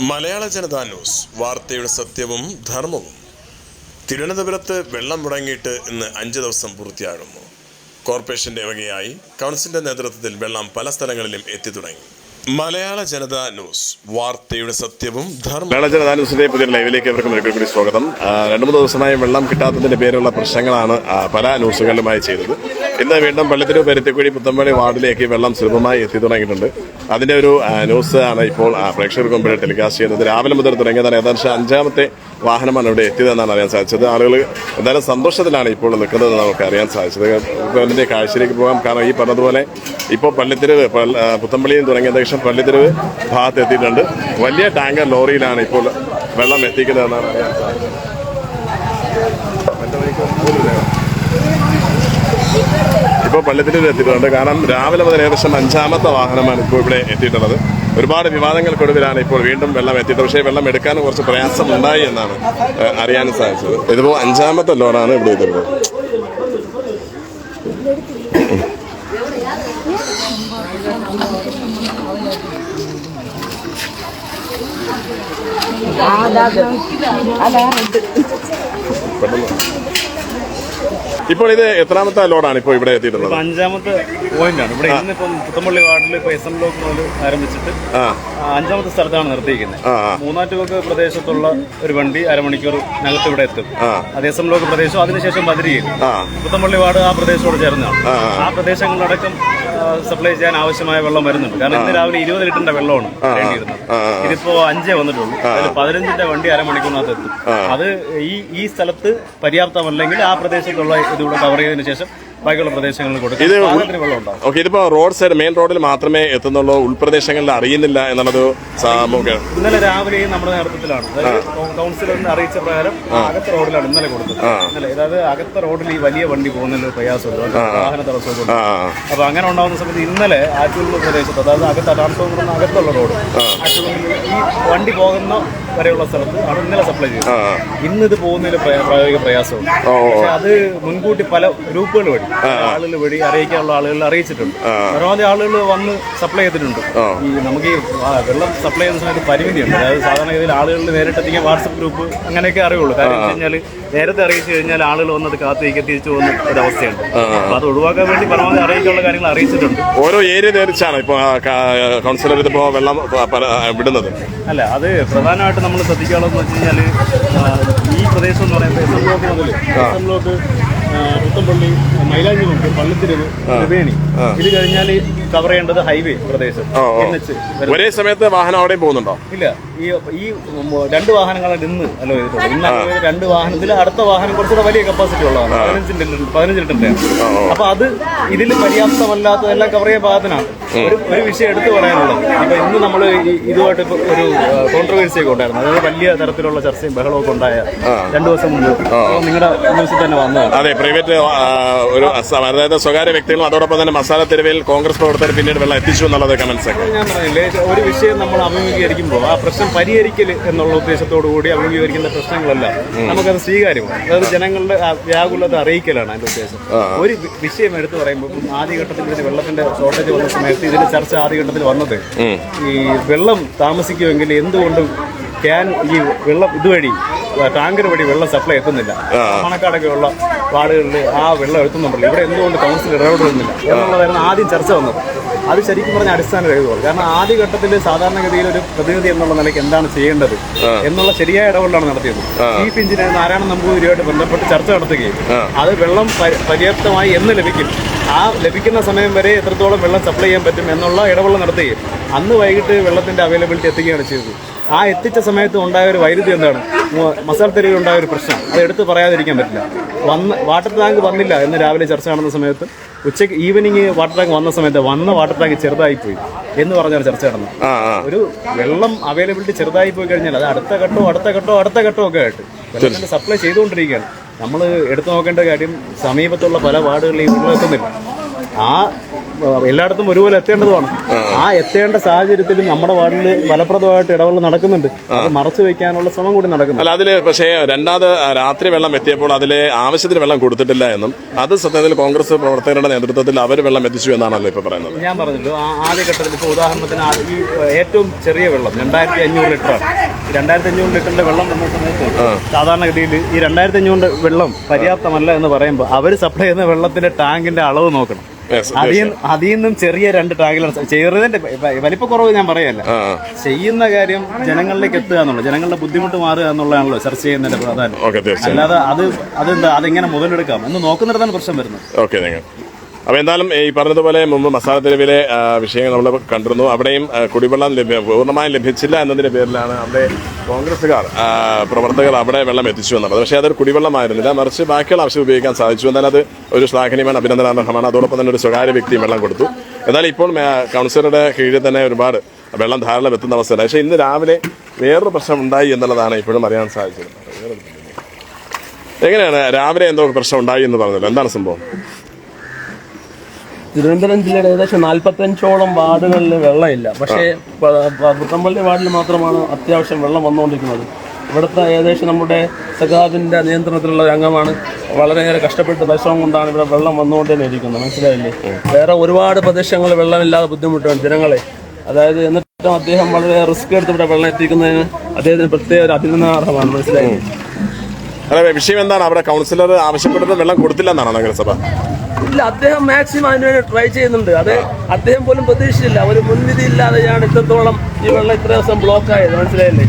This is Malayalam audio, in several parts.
മലയാള ജനതാ ന്യൂസ് വാർത്തയുടെ സത്യവും ധർമ്മവും. തിരുവനന്തപുരത്ത് വെള്ളം മുടങ്ങിയിട്ട് ഇന്ന് അഞ്ച് ദിവസം പൂർത്തിയാകുന്നു. കോർപ്പറേഷന്റെ വകയായി കൗൺസിലിന്റെ നേതൃത്വത്തിൽ വെള്ളം പല സ്ഥലങ്ങളിലും എത്തി തുടങ്ങി. മലയാള ജനതാ ന്യൂസ് വാർത്തയുടെ സത്യവും ധർമ്മവും. മലയാള ജനതാ ന്യൂസിന്റെ പുതിയ ലൈവിലേക്ക് എവർക്കും ഒരിക്കൽ കൂടി സ്വാഗതം. രണ്ട് മൂന്ന് ദിവസമായി വെള്ളം കിട്ടാത്തതിന്റെ പേരുള്ള പ്രശ്നങ്ങളാണ് പല ന്യൂസുകളിലുമായി ചെയ്തത്. ഇന്ന് വീണ്ടും പള്ളിത്തിരു പരുത്തിക്കുഴി പുത്തമ്പള്ളി വാർഡിലേക്ക് വെള്ളം സുലഭമായി എത്തി തുടങ്ങിയിട്ടുണ്ട്. അതിന്റെ ഒരു ന്യൂസ് ആണ് ഇപ്പോൾ പ്രേക്ഷകർക്ക് മുമ്പിൽ ടെലികാസ്റ്റ് ചെയ്യുന്നത്. രാവിലെ മുതൽ തുടങ്ങിയതാണ് ഏകദേശം അഞ്ചാമത്തെ വാഹനമാണ് ഇവിടെ എത്തിയതെന്നാണ് അറിയാൻ സാധിച്ചത്. ആളുകൾ എന്തായാലും സന്തോഷത്തിലാണ് ഇപ്പോൾ നിൽക്കുന്നത് നമുക്ക് അറിയാൻ സാധിച്ചത്. അതിന്റെ കാഴ്ചയിലേക്ക് പോകാം. കാരണം ഈ പറഞ്ഞതുപോലെ ഇപ്പോൾ പള്ളിത്തിരിവ് പുത്തമ്പള്ളിയും തുടങ്ങിയ ഏകദേശം പള്ളിത്തിരിവ് ഭാഗത്ത് എത്തിയിട്ടുണ്ട് വലിയ ടാങ്കർ ലോറിയിലാണ് ഇപ്പോൾ വെള്ളം എത്തിക്കുന്നതെന്നാണ് അറിയാൻ സാധിച്ചത്. ഇപ്പോൾ പള്ളിത്തിരിവ് എത്തിയിട്ടുണ്ട്. കാരണം രാവിലെ മുതൽ ഏകദേശം അഞ്ചാമത്തെ വാഹനമാണ് ഇപ്പോൾ ഇവിടെ എത്തിയിട്ടുള്ളത്. ഒരുപാട് വിവാദങ്ങൾക്കൊടുവിലാണ് ഇപ്പോൾ വീണ്ടും വെള്ളം എത്തിയിട്ട് പക്ഷേ വെള്ളം എടുക്കാൻ കുറച്ച് പ്രയാസം ഉണ്ടായി എന്നാണ് അറിയാൻ സാധിച്ചത്. ഇതിപ്പോൾ അഞ്ചാമത്തെ ലോഡാണ് ഇവിടെ എത്തിയിട്ടുള്ളത്. ഇപ്പോൾ ഇത് എത്രാമത്തെ ലോഡാണ് ഇപ്പോൾ ഇവിടെ എത്തിയിട്ടുള്ളത്? അഞ്ചാമത്തെ പോയിന്റ് ആണ് ഇവിടെ ഇന്നിപ്പം പുത്തമ്പള്ളി വാർഡിൽ ഇപ്പോൾ എസ് എം ബ്ലോക്ക് മുതൽ ആരംഭിച്ചിട്ട് അഞ്ചാമത്തെ സ്ഥലത്താണ് നിർത്തിയിരിക്കുന്നത്. മൂന്നാറ്റുകൾക്ക്. പ്രദേശത്തുള്ള ഒരു വണ്ടി അരമണിക്കൂർ നിലത്ത് ഇവിടെ എത്തും. അത് എസ് എം ബ്ലോക്ക് പ്രദേശം അതിനുശേഷം ബദരിയിൽ. പുത്തമ്പള്ളി വാർഡ് ആ പ്രദേശത്തോട് ചേർന്നാണ് ആ, ആ. സപ്ലൈ ചെയ്യാൻ ആവശ്യമായ വെള്ളം വരുന്നുണ്ട്. കാരണം ഇന്ന് രാവിലെ ഇരുപത് ലിറ്ററിന്റെ വെള്ളമാണ് വേണ്ടിയിരുന്നത്. ഇതിപ്പോ അഞ്ചേ വന്നിട്ടുള്ളൂ. അതിൽ പതിനഞ്ചിന്റെ വണ്ടി അരമണിക്കൂറിനകത്ത് എത്തും. അത് ഈ ഈ സ്ഥലത്ത് പര്യാപ്തമല്ലെങ്കിൽ ആ പ്രദേശത്തുള്ള ഇതിവിടെ കവർ ചെയ്തതിനു ശേഷം ബാക്കിയുള്ള പ്രദേശങ്ങളിൽ കൊടുക്കും. ഓക്കെ ഇതിപ്പോ റോഡ് സൈഡ് മെയിൻ റോഡിൽ മാത്രമേ എത്തുന്നുള്ളൂ. ഉൾപ്രദേശങ്ങളിൽ അറിയുന്നില്ല എന്നുള്ളത് ഇന്നലെ രാവിലെയും നമ്മുടെ നേതൃത്വത്തിലാണ്. കൗൺസിലറിന് അറിയിച്ച പ്രകാരം അകത്ത റോഡിലാണ് ഇന്നലെ കൊടുത്തത്. ഇന്നലെ അതായത് അകത്ത റോഡിൽ ഈ വലിയ വണ്ടി പോകുന്നതിൽ പ്രയാസമുണ്ട്. വാഹന തടസ്സമൊക്കെ അപ്പൊ അങ്ങനെ ഉണ്ടാകുന്ന സമയത്ത് ഇന്നലെ ആറ്റുള്ള പ്രദേശത്ത് അതായത് അകത്ത ട്രാൻസ്ഫോമർ അകത്തുള്ള റോഡ് ഈ വണ്ടി പോകുന്ന വരെയുള്ള സ്ഥലത്ത് അവിടെ ഇന്നലെ സപ്ലൈ ചെയ്തു. ഇന്ന് ഇത് പോകുന്നതിൽ പ്രായോഗിക പ്രയാസമുണ്ട്. പക്ഷെ അത് മുൻകൂട്ടി പല ഗ്രൂപ്പുകൾ വഴി. ആളുകൾ വഴി അറിയിക്കാനുള്ള ആളുകൾ അറിയിച്ചിട്ടുണ്ട്. പരമാവധി ആളുകൾ വന്ന് സപ്ലൈ ചെയ്തിട്ടുണ്ട്. ഈ നമുക്ക് ഈ വെള്ളം സപ്ലൈ ചെയ്യുന്ന സമയത്ത് പരിമിതിയുണ്ട്. അതായത് സാധാരണ ഇതിൽ ആളുകൾ നേരിട്ടെത്തിക്കാൻ വാട്സപ്പ് ഗ്രൂപ്പ് അങ്ങനെയൊക്കെ അറിയുള്ളൂ. കാരണം വെച്ച് കഴിഞ്ഞാൽ നേരത്തെ അറിയിച്ചു കഴിഞ്ഞാൽ ആളുകൾ വന്നത് കാത്തിരിക്കുക തിരിച്ചു പോകുന്ന ഒരു അവസ്ഥയുണ്ട് അപ്പൊ അത് ഒഴിവാക്കാൻ വേണ്ടി പരമാവധി അറിയിക്കാനുള്ള കാര്യങ്ങൾ അറിയിച്ചിട്ടുണ്ട്. ഓരോ ഏരിയ നേരിച്ചാണ് ഇപ്പൊ കൗൺസിലർ ഇതിപ്പോ വെള്ളം വിടുന്നത്. അല്ല അത് പ്രധാനമായിട്ട് നമ്മൾ ശ്രദ്ധിക്കാനുള്ളതെന്ന് വെച്ച് കഴിഞ്ഞാൽ ഈ പ്രദേശം എന്ന് പറയുമ്പോൾ എസ് എം ബ്ലോക്ക് മുതൽ S M block Puthampally Mylanchi Mukku Pallithirivu Triveni. ഇത് കഴിഞ്ഞാൽ കവർ ചെയ്യേണ്ടത് ഹൈവേ പ്രദേശം. ഒരേ സമയത്ത് വാഹനം അവിടെ പോകുന്നുണ്ടോ? ഇല്ല ഈ ഈ രണ്ട് വാഹനങ്ങൾ ഇന്ന് അല്ലോ ഇന്ന് രണ്ട് വാഹനത്തിൽ അടുത്ത വാഹനം കുറച്ചുകൂടെ വലിയ കപ്പാസിറ്റി ഉള്ളതാണ്. പതിനഞ്ച് ലിറ്റർ പതിനഞ്ച് ലിറ്ററിന്റെ അപ്പൊ അത് ഇതിൽ പര്യാപ്തമല്ലാത്തതെല്ലാം കവർ ചെയ്യാൻ പാകത്തിനാണ്. ഒരു ഒരു വിഷയം എടുത്തു പറയാനുള്ളത്. അപ്പൊ ഇന്ന് നമ്മൾ ഇതുമായിട്ട് ഒരു കോൺട്രവേഴ്സി ഒക്കെ ഉണ്ടായിരുന്നു. അതായത് വലിയ തരത്തിലുള്ള ചർച്ചയും ബഹളവും ഒക്കെ ഉണ്ടായ രണ്ടു ദിവസം മുമ്പ്. അപ്പൊ നിങ്ങളുടെ ന്യൂസിൽ തന്നെ വന്നതാണ്. അതെ പ്രൈവറ്റ് ഒരു അതായത് സ്വകാര്യ വ്യക്തികളും അതോടൊപ്പം തന്നെ മസാല തെരുവിൽ കോൺഗ്രസ് പ്രവർത്തകർ പിന്നീട് വെള്ളം എത്തിച്ചു എന്നുള്ളത് കമന്റ്സ് ഒക്കെ. ഞാൻ പറഞ്ഞില്ലേ ഒരു വിഷയം നമ്മൾ അഭിമുഖീകരിക്കുമ്പോൾ ആ പ്രശ്നം പരിഹരിക്കൽ എന്നുള്ള ഉദ്ദേശത്തോടു കൂടി അഭിമുഖീകരിക്കുന്ന പ്രശ്നങ്ങളല്ല. നമുക്കത് സ്വീകാര്യമാണ്. അതായത് ജനങ്ങളുടെ വ്യാകുലത അറിയിക്കലാണ് അതിന്റെ ഉദ്ദേശം. ഒരു വിഷയം എടുത്തു പറയുമ്പോൾ ആദ്യഘട്ടത്തിൽ ഇതിന് വെള്ളത്തിന്റെ ഷോർട്ടേജ് വന്ന സമയത്ത് ഇതിന്റെ ചർച്ച ആദ്യഘട്ടത്തിൽ വന്നത് ഈ വെള്ളം താമസിക്കുമെങ്കിൽ എന്തുകൊണ്ടും ക്യാൻ ഈ വെള്ളം ഇതുവഴി ടാങ്കർ വഴി വെള്ളം സപ്ലൈ എത്തുന്നില്ല. മണക്കാടൊക്കെയുള്ള വാർഡുകളിൽ ആ വെള്ളം എത്തുന്നുണ്ടല്ലോ. ഇവിടെ എന്തുകൊണ്ട് കൗൺസിൽ ഇടപെടുന്നില്ല എന്നുള്ളതായിരുന്നു ആദ്യം ചർച്ച വന്നത്. അത് ശരിക്കും പറഞ്ഞ അടിസ്ഥാന രഹിതമാണ് കാരണം ആദ്യ ഘട്ടത്തിൽ സാധാരണഗതിയിൽ ഒരു പ്രതിനിധി എന്നുള്ള നിലയ്ക്ക് എന്താണ് ചെയ്യേണ്ടത് എന്നുള്ള ശരിയായ ഇടപെടലാണ് നടത്തിയത്. ചീഫ് എഞ്ചിനീയർ നാരായണ നമ്പൂതിരിയുമായിട്ട് ബന്ധപ്പെട്ട് ചർച്ച നടത്തുകയും അത് വെള്ളം പര്യാപ്തമായി എന്ന് ലഭിക്കും. ആ ലഭിക്കുന്ന സമയം വരെ എത്രത്തോളം വെള്ളം സപ്ലൈ ചെയ്യാൻ പറ്റും എന്നുള്ള ഇടപെടൽ നടത്തുകയും അന്ന് വൈകിട്ട് വെള്ളത്തിന്റെ അവൈലബിലിറ്റി എത്തുകയാണ് ചെയ്തത്. ആ എത്തിച്ച സമയത്ത് ഉണ്ടായ ഒരു വൈരുദ്ധ്യം എന്താണ്? മസാല തെരുവിൽ ഉണ്ടായ ഒരു പ്രശ്നം. അത് എടുത്ത് പറയാതിരിക്കാൻ പറ്റില്ല. വന്ന് വാട്ടർ ടാങ്ക് വന്നില്ല എന്ന് രാവിലെ ചർച്ച നടന്ന സമയത്ത് ഉച്ചയ്ക്ക് ഈവനിങ് വാട്ടർ ടാങ്ക് വന്ന സമയത്ത് വന്ന വാട്ടർ ടാങ്ക് ചെറുതായി പോയി എന്ന് പറഞ്ഞൊരു ചർച്ച നടന്നു. ഒരു വെള്ളം അവൈലബിലിറ്റി ചെറുതായി പോയി കഴിഞ്ഞാൽ അത് അടുത്ത ഘട്ടവും അടുത്ത ഘട്ടവും അടുത്ത ഘട്ടവും ഒക്കെ ആയിട്ട് വെള്ളത്തിന്റെ സപ്ലൈ ചെയ്തുകൊണ്ടിരിക്കുകയാണ്. നമ്മൾ എടുത്തു നോക്കേണ്ട കാര്യം സമീപത്തുള്ള പല വാർഡുകളിലും ഈ വെള്ളം എത്തുന്നില്ല ആ, എല്ലായിടത്തും ഒരുപോലെ എത്തേണ്ടതുമാണ്. ആ. എത്തേണ്ട സാഹചര്യത്തിൽ നമ്മുടെ വാർഡിൽ ഫലപ്രദമായിട്ട് ഇടപെടൽ നടക്കുന്നുണ്ട്. അത് മറച്ചു വെക്കാനുള്ള ശ്രമം കൂടി നടക്കുന്നു അല്ല അതിൽ പക്ഷേ രണ്ടാമത് രാത്രി വെള്ളം എത്തിയപ്പോൾ അതിലെ ആവശ്യത്തിന് വെള്ളം കൊടുത്തിട്ടില്ല എന്നും അത് സത്യത്തിൽ കോൺഗ്രസ് പ്രവർത്തകരുടെ നേതൃത്വത്തിൽ അവർ വെള്ളം എത്തിച്ചു എന്നാണല്ലോ ഇപ്പൊ പറയുന്നത്. ഞാൻ പറഞ്ഞല്ലോ ആ ആദ്യഘട്ടത്തിൽ ഇപ്പോൾ ഉദാഹരണത്തിന് ഈ ഏറ്റവും ചെറിയ വെള്ളം രണ്ടായിരത്തി അഞ്ഞൂറ് ലിറ്ററാണ്. രണ്ടായിരത്തി അഞ്ഞൂറ് ലിറ്ററിന്റെ വെള്ളം വന്ന സമയത്ത് സാധാരണഗതിയിൽ ഈ രണ്ടായിരത്തി അഞ്ഞൂറ് വെള്ളം പര്യാപ്തമല്ല എന്ന് പറയുമ്പോൾ അവർ സപ്ലൈ ചെയ്യുന്ന വെള്ളത്തിന്റെ ടാങ്കിന്റെ അളവ് നോക്കണം. അതിൽ നിന്നും ചെറിയ രണ്ട് ടാങ്കിലാണ് ചെറുതിന്റെ വലിപ്പക്കുറവ് ഞാൻ പറയല്ല. ചെയ്യുന്ന കാര്യം ജനങ്ങളിലേക്ക് എത്തുക എന്നുള്ളത് ജനങ്ങളുടെ ബുദ്ധിമുട്ട് മാറുക എന്നുള്ളതാണല്ലോ ചർച്ച ചെയ്യുന്നതിന്റെ പ്രാധാന്യം. ഓക്കെ അല്ലാതെ അത് അതെന്താ അതെങ്ങനെ മുതലെടുക്കാം എന്ന് നോക്കുന്നിടത്താണ് പ്രശ്നം വരുന്നത്. അപ്പോൾ എന്തായാലും ഈ പറഞ്ഞതുപോലെ മുമ്പ് മസാല തെരുവിലെ വിഷയങ്ങൾ നമ്മൾ കണ്ടിരുന്നു. അവിടെയും കുടിവെള്ളം ലഭ്യ പൂർണമായും ലഭിച്ചില്ല എന്നതിന്റെ പേരിലാണ് അവിടെ കോൺഗ്രസ്സുകാർ പ്രവർത്തകർ അവിടെ വെള്ളം എത്തിച്ചു എന്നുള്ളത്. പക്ഷേ അതൊരു കുടിവെള്ളമായിരുന്നില്ല. മറിച്ച് ബാക്കിയുള്ള ആവശ്യം ഉപയോഗിക്കാൻ സാധിച്ചു. എന്നാൽ അത് ഒരു ശ്ലാഘനീയമാണ് അഭിനന്ദനാർഹമാണ്. അതോടൊപ്പം തന്നെ ഒരു സ്വകാര്യ വ്യക്തിയും വെള്ളം കൊടുത്തു. എന്നാൽ ഇപ്പോൾ കൗൺസിലറുടെ കീഴിൽ തന്നെ ഒരുപാട് വെള്ളം ധാരാളം എത്തുന്ന അവസ്ഥയാണ് പക്ഷേ ഇന്ന് രാവിലെ വേറൊരു പ്രശ്നം ഉണ്ടായി എന്നുള്ളതാണ് ഇപ്പോഴും അറിയാൻ സാധിച്ചത് എങ്ങനെയാണ്? രാവിലെ എന്തോ പ്രശ്നം ഉണ്ടായി എന്ന് പറഞ്ഞല്ലോ. എന്താണ് സംഭവം? തിരുവനന്തപുരം ജില്ലയുടെ ഏകദേശം നാൽപ്പത്തഞ്ചോളം വാർഡുകളിൽ വെള്ളമില്ല. പക്ഷേ പുത്തമ്പള്ളി വാർഡിൽ മാത്രമാണ് അത്യാവശ്യം വെള്ളം വന്നുകൊണ്ടിരിക്കുന്നത്. ഇവിടുത്തെ ഏകദേശം നമ്മുടെ സഖാബിന്റെ നിയന്ത്രണത്തിലുള്ള ഒരു അംഗമാണ് വളരെയേറെ കഷ്ടപ്പെട്ട് പരിശ്രമം കൊണ്ടാണ് ഇവിടെ വെള്ളം വന്നുകൊണ്ടേ ഇരിക്കുന്നത്. മനസ്സിലായില്ലേ? വേറെ ഒരുപാട് പ്രദേശങ്ങളിൽ വെള്ളമില്ലാതെ ബുദ്ധിമുട്ടാണ് ജനങ്ങളെ. അതായത് എന്നിട്ടും അദ്ദേഹം വളരെ റിസ്ക് എടുത്ത് ഇവിടെ വെള്ളം എത്തിക്കുന്നതിന് അദ്ദേഹത്തിന് പ്രത്യേക ഒരു അഭിനന്ദനാർഹമാണ്. മനസ്സിലായില്ലേ? അല്ല വിഷയം എന്താണ്? അവിടെ കൗൺസിലർ ആവശ്യപ്പെട്ടത് വെള്ളം കൊടുത്തില്ല എന്നാണ് നഗരസഭ? ഇല്ല അദ്ദേഹം മാക്സിമം അതിനുവേണ്ടി ട്രൈ ചെയ്യുന്നുണ്ട്. അത് അദ്ദേഹം പോലും പ്രതീക്ഷിച്ചില്ല. ഒരു മുൻവിധി ഇല്ലാതെയാണ് ഇത്രത്തോളം ഈ വെള്ളം ഇത്ര ദിവസം ബ്ലോക്ക് ആയത്. മനസ്സിലായില്ലേ?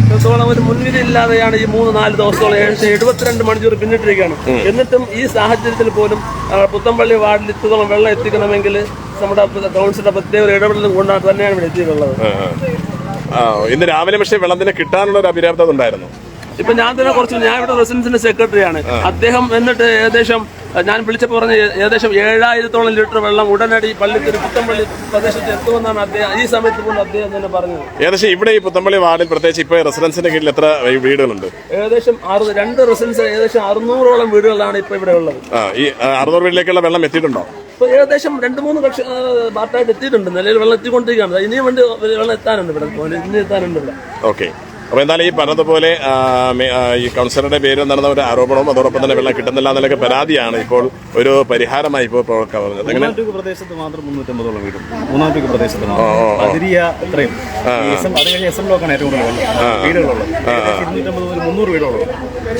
ഇത്രത്തോളം ഒരു മുൻവിധി ഇല്ലാതെയാണ് ഈ മൂന്ന് നാല് ദിവസത്തോളം ഏകദേശം എഴുപത്തിരണ്ട് മണിക്കൂർ പിന്നിട്ടിരിക്കുകയാണ്. എന്നിട്ടും ഈ സാഹചര്യത്തിൽ പോലും പുത്തമ്പള്ളി വാർഡിൽ ഇത്രത്തോളം വെള്ളം എത്തിക്കണമെങ്കിൽ നമ്മുടെ കൗൺസിലിന്റെ പ്രത്യേക ഒരു ഇടപെടൽ കൊണ്ടാണ് തന്നെയാണ് ഇവിടെ എത്തിയിട്ടുള്ളത്. ഇന്ന് രാവിലെ പക്ഷേ വെള്ളത്തിന് കിട്ടാനുള്ള ഒരു അപര്യാപ്തത ഉണ്ടായിരുന്നു. ഇപ്പൊ ഞാൻ തന്നെ കുറച്ച് ഞാൻ ഇവിടെ റെസിഡൻസിന്റെ സെക്രട്ടറിയാണ് അദ്ദേഹം എന്നിട്ട് ഏകദേശം ഞാൻ വിളിച്ചപ്പോൾ പറഞ്ഞ ഏകദേശം ഏഴായിരത്തോളം ലിറ്റർ വെള്ളം ഉടനടി പള്ളിത്തിരി പുത്തമ്പള്ളി പ്രദേശത്ത് എത്തുമെന്നാണ് അദ്ദേഹം ഈ സമയത്ത് കൊണ്ട് അദ്ദേഹം തന്നെ പറഞ്ഞത്. ഏകദേശം ഇവിടെ ഈ പുത്തമ്പള്ളി വാർഡിൽ പ്രത്യേകിച്ച് ഇപ്പൊ റെസിഡൻസിന്റെ കീഴിൽ എത്ര വീടുകളുണ്ട്? ഏകദേശം രണ്ട് റെസിഡൻസ് ഏകദേശം അറുന്നൂറോളം വീടുകളാണ് ഇപ്പൊ ഇവിടെ ഉള്ളത്. ഈ അറുന്നൂറ് വീട്ടിലേക്കുള്ള വെള്ളം എത്തിയിട്ടുണ്ടോ? ഇപ്പൊ ഏകദേശം രണ്ട് മൂന്ന് കക്ഷി പാർട്ടായിട്ട് എത്തിയിട്ടുണ്ട്. നിലയിൽ വെള്ളം എത്തിക്കൊണ്ടിരിക്കുകയാണ്. ഇനിയും വേണ്ടി വെള്ളം എത്താനുണ്ട് ഇവിടെ. ഇനി എത്താനുണ്ട് ഇവിടെ. ഓക്കെ. അപ്പോൾ എന്തായാലും ഈ പറഞ്ഞതുപോലെ ഈ കൗൺസിലറുടെ പേരിൽ നടന്ന ഒരു ആരോപണവും അതോടൊപ്പം തന്നെ വെള്ളം കിട്ടുന്നില്ല എന്നൊക്കെ പരാതിയാണ് ഇപ്പോൾ ഒരു പരിഹാരമായി ഇപ്പോൾ പറഞ്ഞത് മൂന്നാറ്റുപുഴ പ്രദേശത്ത് മാത്രം മുന്നൂറ്റമ്പതോളം വീടും. മൂന്നാറ്റുപുഴ പ്രദേശത്ത് മുന്നൂറ് വീടുകളുള്ളത്.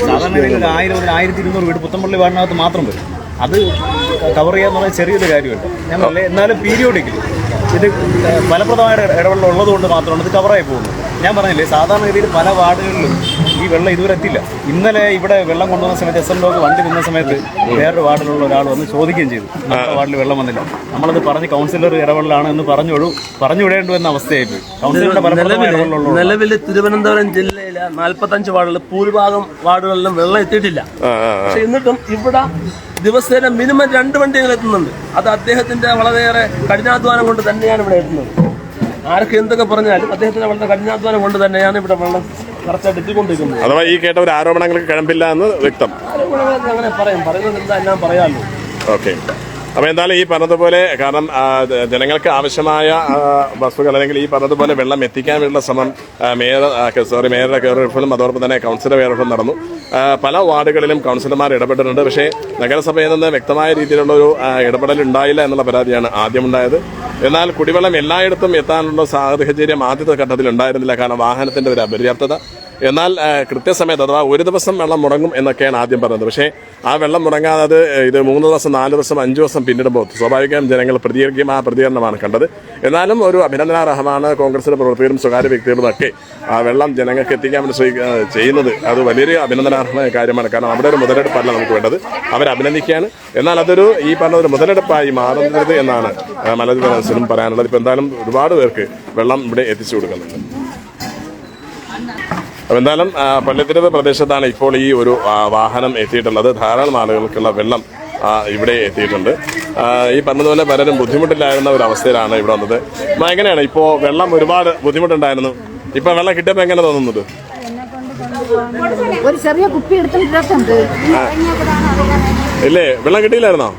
സാധാരണ ഒരു ആയിരം ഒരു ആയിരത്തി ഇരുന്നൂറ് വീട് പുത്തമ്പള്ളി വാർഡിനകത്ത് മാത്രം വരും. അത് കവർ ചെയ്യാന്നുള്ള ചെറിയൊരു കാര്യമല്ല. ഞാൻ എന്നാലും പീരിയോഡിക്കലി ഇത് ഫലപ്രദമായ ഉള്ളതുകൊണ്ട് മാത്രമാണ് ഇത് കവറായി പോകുന്നത്. ഞാൻ പറഞ്ഞില്ലേ സാധാരണ രീതിയിൽ പല വാർഡുകളിലും ഈ വെള്ളം ഇതുവരെ എത്തില്ല ഇന്നലെ ഇവിടെ വെള്ളം കൊണ്ടുവന്ന സമയത്ത് എസ് എം ഡോക്ക് വണ്ടി നിന്ന സമയത്ത് വേറൊരു വാർഡിലുള്ള ഒരാൾ വന്ന് ചോദിക്കുകയും ചെയ്തു. നമ്മുടെ വാർഡിൽ വെള്ളം വന്നില്ല. നമ്മളത് പറഞ്ഞ് കൗൺസിലർ ഇടപെടലാണ് എന്ന് പറഞ്ഞു പറഞ്ഞു വിടേണ്ടു എന്ന അവസ്ഥയായിട്ട് കൗൺസിലറുടെ നിലവിൽ തിരുവനന്തപുരം ജില്ലയിലെ നാൽപ്പത്തഞ്ച് വാർഡുകളിൽ ഭൂരിഭാഗം വാർഡുകളിലും വെള്ളം എത്തിയിട്ടില്ല. പക്ഷെ എന്നിട്ടും ഇവിടെ ദിവസേന മിനിമം രണ്ട് വണ്ടികൾ എത്തുന്നുണ്ട്. അത് അദ്ദേഹത്തിന്റെ വളരെയേറെ കഠിനാധ്വാനം കൊണ്ട് തന്നെയാണ് ഇവിടെ എത്തുന്നത്. ആരൊക്കെ എന്തൊക്കെ പറഞ്ഞാലും അദ്ദേഹത്തിന്റെ വളരെ കഠിനാധ്വാനം കൊണ്ട് തന്നെയാണ് ഇവിടെ വെള്ളം കറക്റ്റായിട്ട് എത്തിക്കൊണ്ടിരിക്കുന്നത്. അഥവാ ഈ കേട്ട ഒരു ആരോപണങ്ങൾക്ക് കഴമ്പില്ല എന്ന് വ്യക്തം. അങ്ങനെ പറയും. പറയുന്നത് എന്താ എല്ലാം പറയാമല്ലോ ഓക്കെ. അപ്പോൾ എന്തായാലും ഈ പറഞ്ഞതുപോലെ കാരണം ജനങ്ങൾക്ക് ആവശ്യമായ വസ്തുക്കൾ അല്ലെങ്കിൽ ഈ പറഞ്ഞതുപോലെ വെള്ളം എത്തിക്കാൻ വേണ്ട ശ്രമം മേയർ സോറി മേയറുടെ കയറിഫിലും അതോടൊപ്പം തന്നെ കൗൺസിലർ കയറിഫിലും നടന്നു. പല വാർഡുകളിലും കൗൺസിലർമാർ ഇടപെട്ടിട്ടുണ്ട്. പക്ഷേ നഗരസഭയിൽ നിന്ന് വ്യക്തമായ രീതിയിലുള്ള ഒരു ഇടപെടൽ ഉണ്ടായില്ല എന്നുള്ള പരാതിയാണ് ആദ്യമുണ്ടായത്. എന്നാൽ കുടിവെള്ളം എല്ലായിടത്തും എത്താനുള്ള സാഹചര്യം ആദ്യത്തെ ഘട്ടത്തിൽ ഉണ്ടായിരുന്നില്ല. കാരണം വാഹനത്തിന്റെ ഒരു അപര്യാപ്തത എന്നാൽ കൃത്യസമയത്ത് അഥവാ ഒരു ദിവസം വെള്ളം മുടങ്ങും എന്നൊക്കെയാണ് ആദ്യം പറഞ്ഞത്. പക്ഷേ ആ വെള്ളം മുടങ്ങാതെ ഇത് മൂന്ന് ദിവസം നാല് ദിവസം അഞ്ച് ദിവസം പിന്നിടുമ്പോൾ സ്വാഭാവികമായും ജനങ്ങൾ പ്രതികരിക്കും ആ പ്രതികരണമാണ് കണ്ടത്. എന്നാലും ഒരു അഭിനന്ദനാർഹമാണ് കോൺഗ്രസിലെ പ്രവർത്തകരും സ്വകാര്യ വ്യക്തികളും ഒക്കെ ആ വെള്ളം ജനങ്ങൾക്ക് എത്തിക്കാൻ വേണ്ടി ചെയ്യുന്നത് അത് വലിയൊരു അഭിനന്ദനാർഹമായ കാര്യമാണ്. കാരണം അവിടെ ഒരു മുതലെടുപ്പല്ല നമുക്ക് വേണ്ടത്. അവരെ അഭിനന്ദിക്കുകയാണ്. എന്നാൽ അതൊരു ഈ പറഞ്ഞ ഒരു മുതലെടുപ്പായി മാറുന്നത് എന്നാണ് മലയാളത്തിനും പറയാനുള്ളത്. ഇപ്പം എന്തായാലും ഒരുപാട് പേർക്ക് വെള്ളം ഇവിടെ എത്തിച്ചു കൊടുക്കുന്നുണ്ട്. അപ്പോൾ എന്തായാലും പള്ളിത്തിരുവ് പ്രദേശത്താണ് ഇപ്പോൾ ഈ ഒരു വാഹനം എത്തിയിട്ടുള്ളത്. ധാരാളം ആളുകൾക്കുള്ള വെള്ളം ഇവിടെ എത്തിയിട്ടുണ്ട്. ഈ പറഞ്ഞതുപോലെ പലരും ബുദ്ധിമുട്ടില്ലായിരുന്ന ഒരു അവസ്ഥയിലാണ് ഇവിടെ വന്നത്. എങ്ങനെയാണ്? ഇപ്പോൾ വെള്ളം ഒരുപാട് ബുദ്ധിമുട്ടുണ്ടായിരുന്നു. ഇപ്പൊ വെള്ളം കിട്ടിയപ്പോൾ എങ്ങനെ തോന്നുന്നത്? ഒരു ചെറിയ കുപ്പി എടുത്തിട്ടുണ്ട് ഇല്ലേ? വെള്ളം കിട്ടിയില്ലായിരുന്നോ?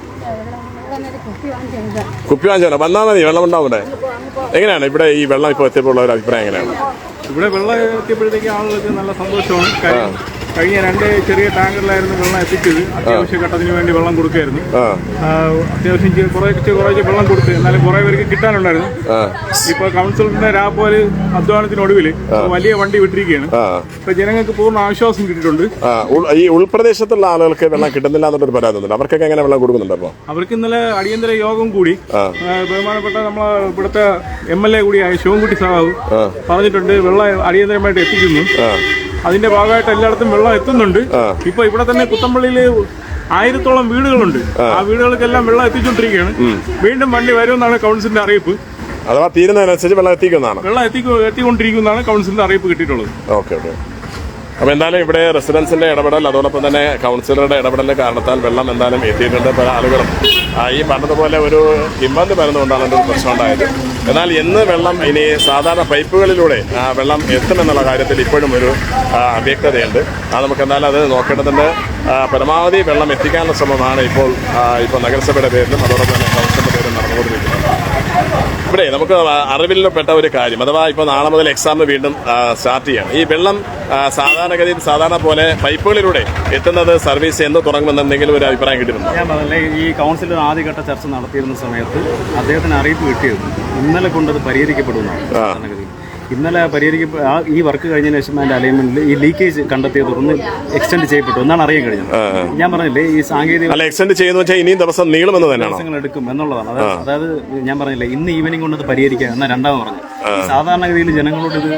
കുപ്പി കുപ്പി വാങ്ങിച്ചാലോ വന്നാൽ മതി. വെള്ളം ഉണ്ടാവൂടെ എങ്ങനെയാണ്? ഇവിടെ ഈ വെള്ളം ഇപ്പോൾ എത്തിയപ്പോൾ ഉള്ള ഒരു അഭിപ്രായം എങ്ങനെയാണ്? ഇവിടെ വെള്ളം എത്തിയപ്പോഴത്തേക്ക് ആളുകൾക്ക് നല്ല സന്തോഷമാണ്. കാര്യം കഴിഞ്ഞ രണ്ട് ചെറിയ ടാങ്കറിലായിരുന്നു വെള്ളം എത്തിച്ചത്. അത്യാവശ്യ ഘട്ടത്തിന് വേണ്ടി വെള്ളം കൊടുക്കായിരുന്നു അത്യാവശ്യം കുറെ കുറേശ്ശെ കുറേശ്ശെ വെള്ളം കൊടുത്ത്. എന്നാലും കുറേ പേർക്ക് കിട്ടാനുണ്ടായിരുന്നു. ഇപ്പൊ കൗൺസിലറിന്റെ രാപ്പോൽ അധ്വാനത്തിനൊടുവിൽ വലിയ വണ്ടി വിട്ടിരിക്കുകയാണ്. ഇപ്പൊ ജനങ്ങൾക്ക് പൂർണ ആശ്വാസം കിട്ടിയിട്ടുണ്ട്. ഈ ഉൾപ്രദേശത്തുള്ള ആളുകൾക്ക് വെള്ളം കിട്ടുന്നില്ല എന്നുള്ളൊരു പരാതി അവർക്കൊക്കെ എങ്ങനെ വെള്ളം കൊടുക്കുന്നുണ്ട് അവർക്ക് ഇന്നലെ അടിയന്തര യോഗം കൂടി. ബഹുമാനപ്പെട്ട നമ്മളെ ഇവിടുത്തെ എം എൽ എ കൂടിയായ ശിവൻകുട്ടി സാഹു പറഞ്ഞിട്ടുണ്ട്. വെള്ളം അടിയന്തരമായിട്ട് എത്തിക്കുന്നു. അതിന്റെ ഭാഗമായിട്ട് എല്ലായിടത്തും വെള്ളം എത്തുന്നുണ്ട്. ഇപ്പൊ ഇവിടെ തന്നെ കുത്തമ്പള്ളിയിൽ ആയിരത്തോളം വീടുകളുണ്ട്. ആ. വീടുകൾക്കെല്ലാം വെള്ളം എത്തിച്ചുകൊണ്ടിരിക്കുകയാണ്. വീണ്ടും വണ്ടി വരുമെന്നാണ് കൗൺസിലിന്റെ അറിയിപ്പ്. അഥവാ തീരുന്നതിനനുസരിച്ച് വെള്ളം എത്തിക്കുന്നതാണ്. വെള്ളം എത്തിക്കു എത്തിക്കൊണ്ടിരിക്കുന്നതാണ് കൗൺസിലിന്റെ അറിയിപ്പ് കിട്ടിയിട്ടുള്ളത്. Okay okay. അപ്പോൾ എന്തായാലും ഇവിടെ റെസിഡൻസിന്റെ ഇടപെടൽ അതോടൊപ്പം തന്നെ കൗൺസിലറുടെ ഇടപെടലിന്റെ കാരണത്താൽ വെള്ളം എന്തായാലും എത്തിയിട്ടുണ്ട്. പല ആളുകളും ഈ പറഞ്ഞതുപോലെ ഒരു ഇമ്പന്ത് വരുന്നതുകൊണ്ടാണ് ഒരു പ്രശ്നം ഉണ്ടായത്. എന്നാൽ എന്ന് വെള്ളം ഇനി സാധാരണ പൈപ്പുകളിലൂടെ വെള്ളം എത്തുമെന്നുള്ള കാര്യത്തിൽ ഇപ്പോഴും ഒരു അവ്യക്തതയുണ്ട്. അത് നമുക്ക് എന്തായാലും അത് നോക്കേണ്ടതുണ്ട്. പരമാവധി വെള്ളം എത്തിക്കാനുള്ള ശ്രമമാണ് ഇപ്പോൾ ഇപ്പോൾ നഗരസഭയുടെ പേരിലും അതോടൊപ്പം തന്നെ ഇവിടെ നമുക്ക് അറിവിൽപ്പെട്ട ഒരു കാര്യം. അഥവാ ഇപ്പോൾ നാളെ മുതൽ എക്സാം വീണ്ടും സ്റ്റാർട്ട് ചെയ്യാണ്. ഈ വെള്ളം സാധാരണഗതിയിൽ സാധാരണ പോലെ പൈപ്പുകളിലൂടെ എത്തുന്നത് സർവീസ് എന്ന് തുടങ്ങുമെന്ന് എന്തെങ്കിലും ഒരു അഭിപ്രായം കിട്ടിയിരുന്നു ഞാൻ പറഞ്ഞില്ലേ ഈ കൗൺസിലർ ആദ്യഘട്ട ചർച്ച നടത്തിയിരുന്ന സമയത്ത് അദ്ദേഹത്തിന് അറിയിപ്പ് കിട്ടിയത് ഇന്നലെ കൊണ്ടത് പരിഹരിക്കപ്പെടുന്നു സാധാരണഗതിയിൽ. ഇന്നലെ പരിഹരിക്കപ്പെ ആ ഈ വർക്ക് കഴിഞ്ഞതിന് ശേഷം അതിന്റെ അലൈൻമെന്റിൽ ഈ ലീക്കേജ് കണ്ടെത്തിയ തുടർന്ന് എക്സ്റ്റെൻഡ് ചെയ്യപ്പെട്ടു എന്നാണ് അറിയാൻ കഴിഞ്ഞത്. ഞാൻ പറഞ്ഞില്ലേ ഈ സാങ്കേതിക അല്ല എക്സ്റ്റെൻഡ് ചെയ്യുന്ന വെച്ചാൽ ഇനിയും ദിവസം നീളുമെന്ന് തന്നെയാണ്? ദിവസങ്ങൾ എടുക്കും എന്നുള്ളതാണ്. അതായത് അതായത് ഞാൻ പറഞ്ഞില്ലേ ഇന്ന് ഈവനിങ് കൊണ്ട് പരിഹരിക്കാം പരിഹരിക്കുക എന്നാ രണ്ടാമത് പറഞ്ഞു സാധാരണഗതിയിൽ ജനങ്ങളോട് ഇത്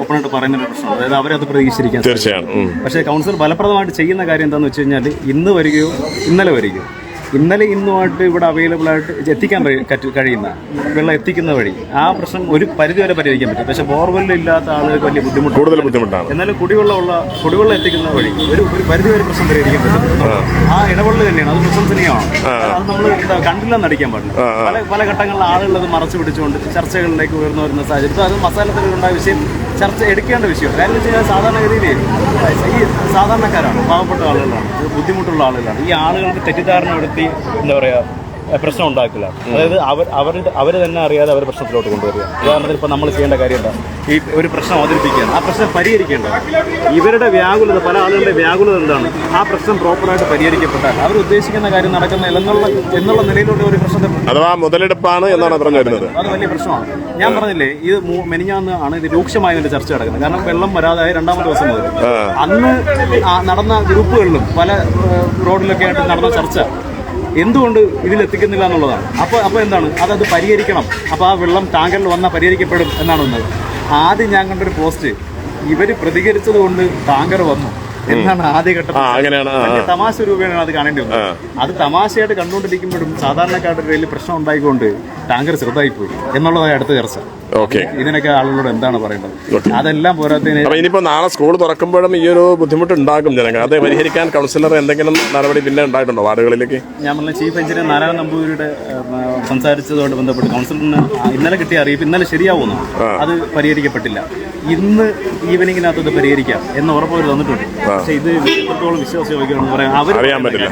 ഓപ്പണായിട്ട് പറയുന്ന ഒരു പ്രശ്നം അതായത് അവരത് പ്രതീക്ഷിച്ചിരിക്കാൻ തീർച്ചയാണ് ഉം. പക്ഷേ കൗൺസിൽ ഫലപ്രദമായിട്ട് ചെയ്യുന്ന കാര്യം എന്താണെന്ന് വെച്ച് കഴിഞ്ഞാൽ ഇന്ന് വരികയോ ഇന്നലെ വരികയോ ഇന്നലെ ഇന്നുമായിട്ട് ഇവിടെ അവൈലബിൾ ആയിട്ട് എത്തിക്കാൻ കഴിയുന്ന വെള്ളം എത്തിക്കുന്ന വഴി ആ പ്രശ്നം ഒരു പരിധി വരെ പരിഹരിക്കാൻ പറ്റും. പക്ഷേ ബോർവെല്ലിൽ ഇല്ലാത്ത ആളുകൾക്ക് വലിയ ബുദ്ധിമുട്ട് കൂടുതൽ ബുദ്ധിമുട്ടാണ്. എന്നാലും കുടിവെള്ളമുള്ള കുടിവെള്ളം എത്തിക്കുന്ന വഴി ഒരു ഒരു പരിധി വരെ പ്രശ്നം പരിഹരിക്കാൻ പറ്റും. ആ. ഇടപെടൽ തന്നെയാണ്. അത് പ്രശംസനീയമാണ് അത് നമ്മൾ കണ്ടില്ലെന്ന് അടിക്കാൻ പാടില്ല. പല പല ഘട്ടങ്ങളിൽ ആളുകൾ അത് മറച്ചു പിടിച്ചുകൊണ്ട് ചർച്ചകളിലേക്ക് ഉയർന്നു വരുന്ന സാഹചര്യത്തിൽ അത് അത് മസാലത്തിലുണ്ടായ വിഷയം ചർച്ച എടുക്കേണ്ട വിഷയം കാരണം വെച്ച് കഴിഞ്ഞാൽ സാധാരണഗതിയിൽ ഈ സാധാരണക്കാരാണ് പാവപ്പെട്ട ആളുകളാണ് ബുദ്ധിമുട്ടുള്ള ആളുകളാണ്. ഈ ആളുകൾക്ക് തെറ്റിദ്ധാരണ എന്താ പറയാ പ്രശ്നം ഉണ്ടാക്കില്ല. അതായത് അവർ അവരുടെ അവർ തന്നെ അറിയാതെ അവർ പ്രശ്നത്തിലോട്ട് കൊണ്ടുവരിക. ഉദാഹരണത്തിന് ഇപ്പോൾ നമ്മൾ ചെയ്യേണ്ട കാര്യം എന്താ? ഈ ഒരു പ്രശ്നം അവതരിപ്പിക്കുകയാണ്. ആ പ്രശ്നം പരിഹരിക്കേണ്ട. ഇവരുടെ വ്യാകുലത പല ആളുകളുടെ വ്യാകുലത എന്താണ്? ആ പ്രശ്നം പ്രോപ്പറായിട്ട് പരിഹരിക്കപ്പെട്ടാൽ. അവർ ഉദ്ദേശിക്കുന്ന കാര്യം നടക്കുന്ന എന്നുള്ള എന്നുള്ള നിലയിലൂടെ ഒരു പ്രശ്നത്തെ അഥവാ മുതലെടുപ്പാണ് എന്നാണ് പറഞ്ഞു വരുന്നത് അത് വലിയ പ്രശ്നമാണ്. ഞാൻ പറഞ്ഞില്ലേ ഇത് മെനിഞ്ഞാന്ന് ആണ് ഇത് രൂക്ഷമായ ഇതിന്റെ ചർച്ച നടക്കുന്നത്. കാരണം വെള്ളം വരാതായ രണ്ടാമത്തെ ദിവസം മുതൽ. അന്ന് നടന്ന ഗ്രൂപ്പുകളിലും പല റോഡിലൊക്കെ ആയിട്ട് നടന്ന ചർച്ച. എന്തുകൊണ്ട് ഇതിലെത്തിക്കുന്നില്ല എന്നുള്ളതാണ്. അപ്പോൾ അപ്പോൾ എന്താണ്? അതത് പരിഹരിക്കണം. അപ്പോൾ ആ വെള്ളം ടാങ്കറിൽ വന്നാൽ പരിഹരിക്കപ്പെടും എന്നാണ് വന്നത് ആദ്യം ഞാൻ കണ്ടൊരു പോസ്റ്റ്. ഇവർ പ്രതികരിച്ചത് കൊണ്ട് ടാങ്കർ വന്നു. എന്നാണ് ആദ്യഘട്ടം അങ്ങനെയാണ്. തമാശ രൂപേണ അത് കാണേണ്ടി വന്നത് അത് തമാശയായിട്ട് കണ്ടുകൊണ്ടിരിക്കുമ്പോഴും സാധാരണക്കാരുടെ ഇടയിൽ പ്രശ്നം ഉണ്ടായിക്കൊണ്ട് ടാങ്കർ ചെറുതായിപ്പോയി എന്നുള്ളതായി അടുത്ത ചർച്ച. ഓക്കെ. ഇതിനൊക്കെ ആളുകളോട് എന്താണ് പറയേണ്ടത്? അതെല്ലാം പോരാത്തതിന് അപ്പൊ ഇനിയിപ്പോ നാളെ സ്കൂൾ തുറക്കുമ്പോഴും ഈ ഒരു ബുദ്ധിമുട്ട് ഉണ്ടാകും ജനങ്ങൾ. അത് പരിഹരിക്കാൻ കൗൺസിലർ എന്തെങ്കിലും നടപടി പിന്നെ ഉണ്ടായിട്ടുണ്ടോ വാർഡുകളിലേക്ക്? ഞാൻ പറഞ്ഞ ചീഫ് എഞ്ചിനീയർ നാരായണ നമ്പൂരിയുടെ സംസാരിച്ചതോട് സംസാരിച്ചതുമായിട്ട് ബന്ധപ്പെട്ട് കൗൺസിലറിന് ഇന്നലെ കിട്ടിയ അറിയിപ്പ് ഇന്നലെ ശരിയാവുന്നു. അത് പരിഹരിക്കപ്പെട്ടില്ല. ഇന്ന് ഈവനിങ്ങിനകത്ത് ഇത് പരിഹരിക്കാം എന്ന് ഉറപ്പ് തന്നിട്ടുണ്ട്. പക്ഷേ ഇത് എത്രത്തോളം വിശ്വാസയോഗ്യമാണെന്ന് പറയാൻ അവർ അറിയാൻ പറ്റില്ല.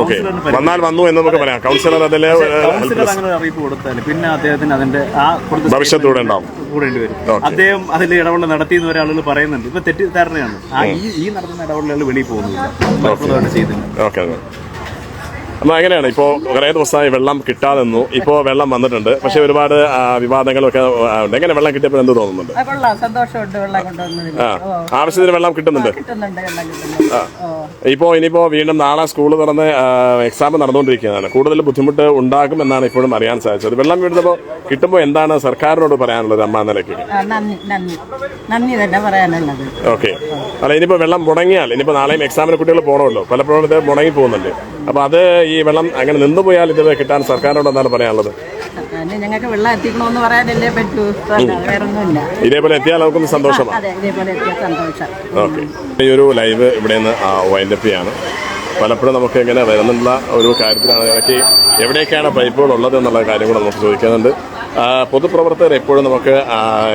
ഓക്കെ. വന്നാൽ വന്നു എന്ന് നമുക്ക് പറയാം കൗൺസിലർ അതിലെ കൗൺസിലർ അങ്ങനെ ഒരു അറിയിപ്പ് കൊടുത്താൽ പിന്നെ അദ്ദേഹത്തിന് അതിന്റെ ആ കൊടുത്ത ഭവിഷ്യത്തൂടെ ഉണ്ടാവും. കൂടേണ്ടി വരും. അദ്ദേഹം അതിൽ ഇടപെടൽ നടത്തിയെന്ന് ഒരാളുകൾ പറയുന്നുണ്ട്. ഇപ്പൊ തെറ്റിദ്ധാരണയാണ്. ആ ഈ ഈ നടത്തുന്ന ഇടപെടലുകൾ വെളിയിൽ പോകുന്നില്ല. ഫലപ്രദമായിട്ട് ഓക്കെ. അപ്പോൾ അങ്ങനെയാണ്. ഇപ്പോ കുറേ ദിവസമായി വെള്ളം കിട്ടാതെ നിന്നു. ഇപ്പോൾ വെള്ളം വന്നിട്ടുണ്ട്. പക്ഷേ ഒരുപാട് വിവാദങ്ങളൊക്കെ ഉണ്ട്. എങ്ങനെ വെള്ളം കിട്ടിയപ്പോൾ എന്ത് തോന്നുന്നുണ്ട്? ആ, ആവശ്യത്തിന് വെള്ളം കിട്ടുന്നുണ്ട്. ഇപ്പോ ഇപ്പോൾ ഇനിയിപ്പോൾ വീണ്ടും നാളെ സ്കൂൾ തുറന്ന് എക്സാം നടന്നുകൊണ്ടിരിക്കുന്നതാണ് കൂടുതൽ ബുദ്ധിമുട്ട് ഉണ്ടാകും എന്നാണ് ഇപ്പോഴും അറിയാൻ സാധിച്ചത്. വെള്ളം വീഴുന്നപ്പോൾ കിട്ടുമ്പോൾ എന്താണ് സർക്കാരിനോട് പറയാനുള്ളത് അമ്മ നിലയ്ക്ക്? ഓക്കെ. അല്ല ഇനിയിപ്പോൾ വെള്ളം മുടങ്ങിയാൽ ഇനിയിപ്പോൾ നാളെയും എക്സാമിന് കുട്ടികൾ പോകണമല്ലോ പലപ്പോഴും ഇത് മുടങ്ങി പോകുന്നുണ്ട്. അപ്പോൾ അത് ഈ വെള്ളം അങ്ങനെ നിന്ന് പോയാൽ ഇത് കിട്ടാൻ സർക്കാരിനോട് എന്താണ് പറയാനുള്ളത്? ഞങ്ങൾക്ക് വെള്ളം എത്തിക്കണമെന്ന് പറയാനല്ലേ പറ്റൂ. ഇതേപോലെ എത്തിയാൽ നമുക്കൊന്ന് സന്തോഷമാണ് ഇതേപോലെ സന്തോഷം. ഓക്കെ. ഈ ഒരു ലൈവ് ഇവിടെ നിന്ന് വൈൻഡപ്പ് ചെയ്യാണ്. പലപ്പോഴും നമുക്ക് ഇങ്ങനെ വരുന്നുള്ള ഒരു കാര്യത്തിലാണ് ഇടയ്ക്ക് എവിടെയൊക്കെയാണ് പൈപ്പുകൾ ഉള്ളത് എന്നുള്ള കാര്യം കൂടെ നമുക്ക് ചോദിക്കുന്നുണ്ട് പൊതുപ്രവർത്തകർ എപ്പോഴും നമുക്ക്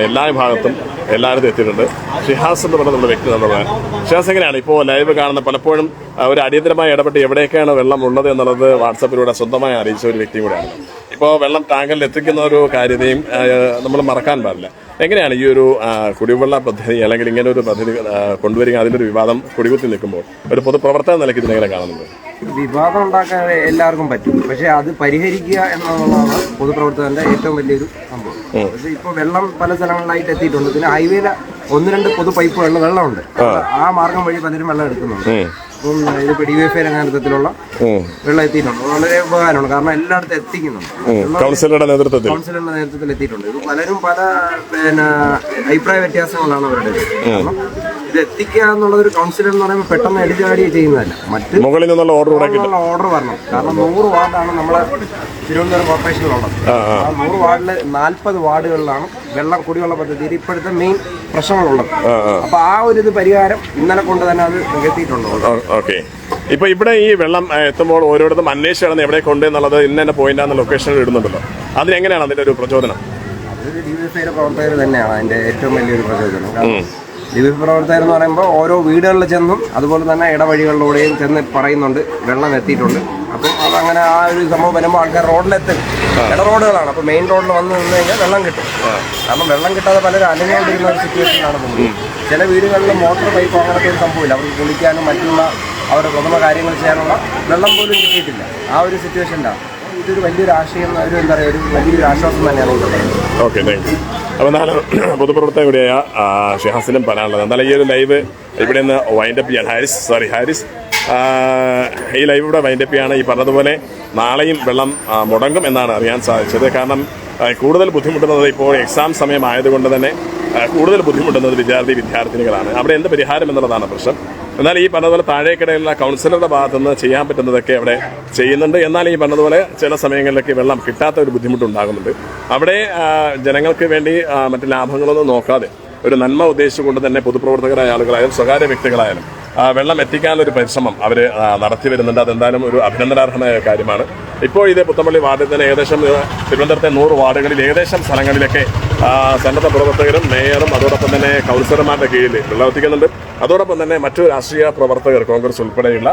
എല്ലാ ഭാഗത്തും എല്ലായിടത്തും എത്തിയിട്ടുണ്ട്. ഷിഹാസ് എന്ന് പറഞ്ഞ നമ്മുടെ വ്യക്തി എന്നുള്ളത് ഷിഹാസ് എങ്ങനെയാണ്? ഇപ്പോൾ ലൈവ് കാണുന്ന പലപ്പോഴും ഒരു അടിയന്തരമായി ഇടപെട്ട് എവിടെയൊക്കെയാണ് വെള്ളം ഉള്ളത് എന്നുള്ളത് വാട്സപ്പിലൂടെ സ്വന്തമായി അറിയിച്ച ഒരു വ്യക്തി കൂടെയാണ്. ഇപ്പോൾ വെള്ളം ടാങ്കറിൽ എത്തിക്കുന്ന ഒരു കാര്യതയും നമ്മൾ മറക്കാൻ പാടില്ല. എങ്ങനെയാണ് ഈ ഒരു കുടിവെള്ള പദ്ധതി അല്ലെങ്കിൽ ഇങ്ങനെ ഒരു പദ്ധതി കൊണ്ടുവരിക അതിലൊരു വിവാദം കുടികുത്തി നിൽക്കുമ്പോൾ ഒരു പൊതുപ്രവർത്തന നിലയ്ക്ക് ഇതിനെങ്ങനെ കാണുന്നുണ്ട്? വിവാദം ഉണ്ടാക്കാൻ എല്ലാവർക്കും പറ്റും. പക്ഷെ അത് പരിഹരിക്കുക എന്നുള്ളതാണ് പൊതുപ്രവർത്തകന്റെ ഏറ്റവും വലിയൊരു സംഭവം. ഇപ്പൊ വെള്ളം പല സ്ഥലങ്ങളിലായിട്ട് എത്തിയിട്ടുണ്ട്. പിന്നെ ഹൈവേയിലെ ഒന്ന് രണ്ട് പൊതു പൈപ്പുകളിൽ വെള്ളമുണ്ട്. ആ. മാർഗം വഴി പലരും വെള്ളം എടുക്കുന്നുണ്ട്. ഇതിപ്പോ രംഗത്തിലുള്ള വെള്ളം എത്തിയിട്ടുണ്ട്. വളരെ ഉപകാരമാണ്. കാരണം എല്ലായിടത്തും എത്തിക്കുന്നുണ്ട്. കൗൺസിലറുടെ നേതൃത്വത്തിൽ. കൗൺസിലറുടെ നേതൃത്വത്തിൽ എത്തിയിട്ടുണ്ട്. ഇത് പലരും പല പിന്നെ അഭിപ്രായ വ്യത്യാസങ്ങളാണ് അവരുടെ കാരണം ഇത് എത്തിക്കുക എന്നുള്ളത് ഒരു കൗൺസിലർ എന്ന് പറയുമ്പോൾ പെട്ടെന്ന് അടിച്ചാടി ചെയ്യുന്നതല്ല. മറ്റ് മുകളിൽ നിന്നുള്ള ഓർഡർ ഓർഡർ വരണം. കാരണം നൂറ് വാർഡാണ് നമ്മളെ തിരുവനന്തപുരം കോർപ്പറേഷനിലുള്ളത് ആ നൂറ് വാർഡിൽ നാൽപ്പത് വാർഡുകളിലാണ് വെള്ളം കുടിവെള്ള പദ്ധതിയിൽ ഇപ്പോഴത്തെ മെയിൻ പ്രശ്നങ്ങളുള്ളത്. അപ്പൊ ആ ഒരു ഇത് പരിഹാരം ഇന്നലെ കൊണ്ട് തന്നെ അത് നികത്തിയിട്ടുണ്ട് ഓക്കെ. ഇപ്പൊ ഇവിടെ ഈ വെള്ളം എത്തുമ്പോൾ ഓരോരുത്തരും അന്വേഷിച്ച് നടന്ന് എവിടെ കൊണ്ട് എന്നുള്ളത് ഇന്ന തന്നെ പോയിന്റാന്ന് ലൊക്കേഷനിൽ ഇടുന്നുണ്ടല്ലോ. അതിനെങ്ങനെയാണ് അതിന്റെ ഒരു പ്രചോദനം? അതൊരു ഡിവൈഎഫ്ഐയുടെ പ്രവർത്തകർ തന്നെയാണ് അതിന്റെ ഏറ്റവും വലിയൊരു പ്രചോദനം. ഡിവൈഎഫ് പ്രവർത്തകർ എന്ന് പറയുമ്പോൾ ഓരോ വീടുകളിൽ ചെന്നും അതുപോലെ തന്നെ ഇടവഴികളിലൂടെയും ചെന്ന് പറയുന്നുണ്ട്. വെള്ളം എത്തിയിട്ടുണ്ട്. അപ്പം അതങ്ങനെ ആ ഒരു സംഭവം വരുമ്പോൾ ആൾക്കാർ റോഡിലെത്തും. ഇട റോഡുകളാണ്. അപ്പോൾ മെയിൻ റോഡിൽ വന്ന് നിന്ന് കഴിഞ്ഞാൽ വെള്ളം കിട്ടും. കാരണം വെള്ളം കിട്ടാതെ പലരും അലഞ്ഞുകൊണ്ടിരിക്കുന്ന ഒരു സിറ്റുവേഷനാണ് പോകുന്നത്. ചില വീടുകളിൽ മോട്ടോർ പൈപ്പ് അങ്ങനത്തെ ഒരു സംഭവമില്ല. അവർക്ക് കുളിക്കാനും മറ്റുള്ള അവരുടെ പ്രഥമ കാര്യങ്ങൾ ചെയ്യാനുള്ള വെള്ളം പോലും കിട്ടിയിട്ടില്ല. ആ ഒരു സിറ്റുവേഷനിലാണ്. ഇതൊരു വലിയൊരു ആശയം ഒരു വലിയൊരു തന്നെയാണ് ഓക്കെ താങ്ക് യു അപ്പോൾ നാളെ പൊതുപ്രവർത്തകൻ കൂടിയായ ആ, പറയാനുള്ളത്. എന്നാലും ഈ ഒരു ലൈവ് ഇവിടെ നിന്ന് വൈൻഡപ്പ് ചെയ്യാൻ ഹാരിസ് സോറി ഹാരിസ്. ഈ ലൈവ് ഇവിടെ വൈൻഡപ്പ് ചെയ്യാണ്. ഈ പറഞ്ഞതുപോലെ നാളെയും വെള്ളം മുടങ്ങും എന്നാണ് അറിയാൻ സാധിച്ചത്. കാരണം കൂടുതൽ ബുദ്ധിമുട്ടുന്നത് ഇപ്പോൾ എക്സാം സമയമായതുകൊണ്ട് തന്നെ കൂടുതൽ ബുദ്ധിമുട്ടുന്നത് വിദ്യാർത്ഥി വിദ്യാർത്ഥിനികളാണ്. അവിടെ എന്ത് പരിഹാരം എന്നുള്ളതാണ് പ്രശ്നം. എന്നാൽ ഈ പറഞ്ഞതുപോലെ താഴേക്കിടയിലുള്ള കൗൺസിലറുടെ ഭാഗത്തു നിന്ന് ചെയ്യാൻ പറ്റുന്നതൊക്കെ അവിടെ ചെയ്യുന്നുണ്ട്. എന്നാൽ ഈ പറഞ്ഞതുപോലെ ചില സമയങ്ങളിലൊക്കെ വെള്ളം കിട്ടാത്ത ഒരു ബുദ്ധിമുട്ടുണ്ടാകുന്നുണ്ട്. അവിടെ ജനങ്ങൾക്ക് വേണ്ടി മറ്റ് ലാഭങ്ങളൊന്നും നോക്കാതെ ഒരു നന്മ ഉദ്ദേശിച്ചുകൊണ്ട് തന്നെ പൊതുപ്രവർത്തകരായ ആളുകളായാലും സ്വകാര്യ വ്യക്തികളായാലും വെള്ളം എത്തിക്കാനുള്ള ഒരു പരിശ്രമം അവർ നടത്തി വരുന്നുണ്ട്. അതെന്തായാലും ഒരു അഭിനന്ദനാർഹമായ കാര്യമാണ്. ഇപ്പോൾ ഇത് പുത്തമ്പള്ളി വാർഡിൽ തന്നെ ഏകദേശം തിരുവനന്തപുരത്തെ നൂറ് വാർഡുകളിൽ ഏകദേശം സ്ഥലങ്ങളിലൊക്കെ സന്നദ്ധ പ്രവർത്തകരും മേയറും അതോടൊപ്പം തന്നെ കൗൺസിലർമാരുടെ കീഴിൽ വെള്ളം എത്തിക്കുന്നുണ്ട് അതോടൊപ്പം തന്നെ മറ്റു രാഷ്ട്രീയ പ്രവർത്തകർ കോൺഗ്രസ് ഉൾപ്പെടെയുള്ള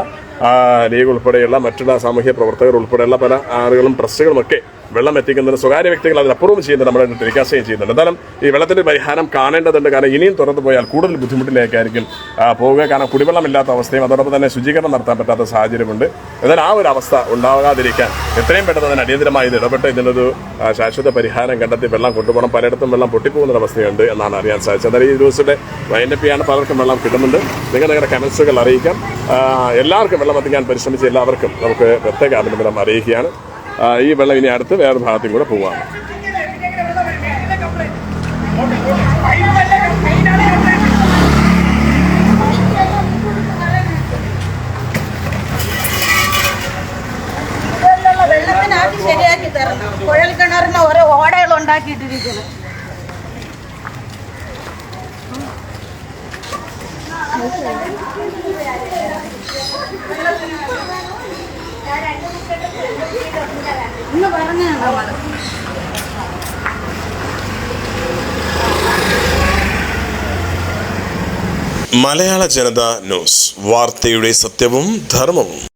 ലീഗ് ഉൾപ്പെടെയുള്ള മറ്റുള്ള സാമൂഹ്യ പ്രവർത്തകർ ഉൾപ്പെടെയുള്ള പല ആളുകളും പ്രസ്സുകളുമൊക്കെ വെള്ളം എത്തിക്കുന്നതിന് സ്വകാര്യ വ്യക്തികൾ അതിനപ്പുറവും ചെയ്യുന്നത് നമ്മുടെ ടെലികാസ്റ്റ് ചെയ്യുന്നുണ്ട്. എന്തായാലും ഈ വെള്ളത്തിന്റെ പരിഹാരം കാണേണ്ടതുണ്ട്. കാരണം ഇനിയും തുറന്നു പോയാൽ കൂടുതൽ ബുദ്ധിമുട്ടിലേക്കായിരിക്കും പോവുക. കാരണം കുടിവെള്ളമില്ലാത്ത അവസ്ഥയും അതോടൊപ്പം തന്നെ ശുചീകരണം നടത്താൻ പറ്റാത്ത സാഹചര്യമുണ്ട്. എന്നാൽ ആ ഒരു അവസ്ഥ ഉണ്ടാകാതിരിക്കാൻ എത്രയും പെട്ടെന്ന് തന്നെ അടിയന്തരമായി ഇത് ഇടപെട്ട് ഇതിനൊരു ശാശ്വത പരിഹാരം കണ്ടെത്തി വെള്ളം കൊണ്ടുപോകണം. പലയിടത്തും വെള്ളം പൊട്ടിപ്പോകുന്ന അവസ്ഥയുണ്ട് എന്നാണ് അറിയാൻ സാധിച്ചത്. എന്നാൽ ഈ ദിവസത്തെ വൈൻഡപ്പിയാണ് പലർക്കും വെള്ളം കിട്ടുന്നുണ്ട്. നിങ്ങൾ നിങ്ങളുടെ കമൻസുകൾ അറിയിക്കാം. എല്ലാവർക്കും വെള്ളം എത്തിക്കാൻ പരിശ്രമിച്ച എല്ലാവർക്കും നമുക്ക് പ്രത്യേക അഭിനന്ദനം അറിയിക്കുകയാണ്. ഈ വെള്ളം ഇനി അടുത്ത് വേറെ ഭാഗത്തും കൂടെ പോവാം. ശരിയാക്കി തരണം. കുഴൽ കിണറിന് ഓരോ ഓടകൾ ഉണ്ടാക്കിയിട്ടിരിക്കുന്നു ഇന്ന് പറഞ്ഞാണ് നമ്മൾ മലയാള ജനത ന്യൂസ്. വാർത്തയുടെ സത്യവും ധർമ്മവും.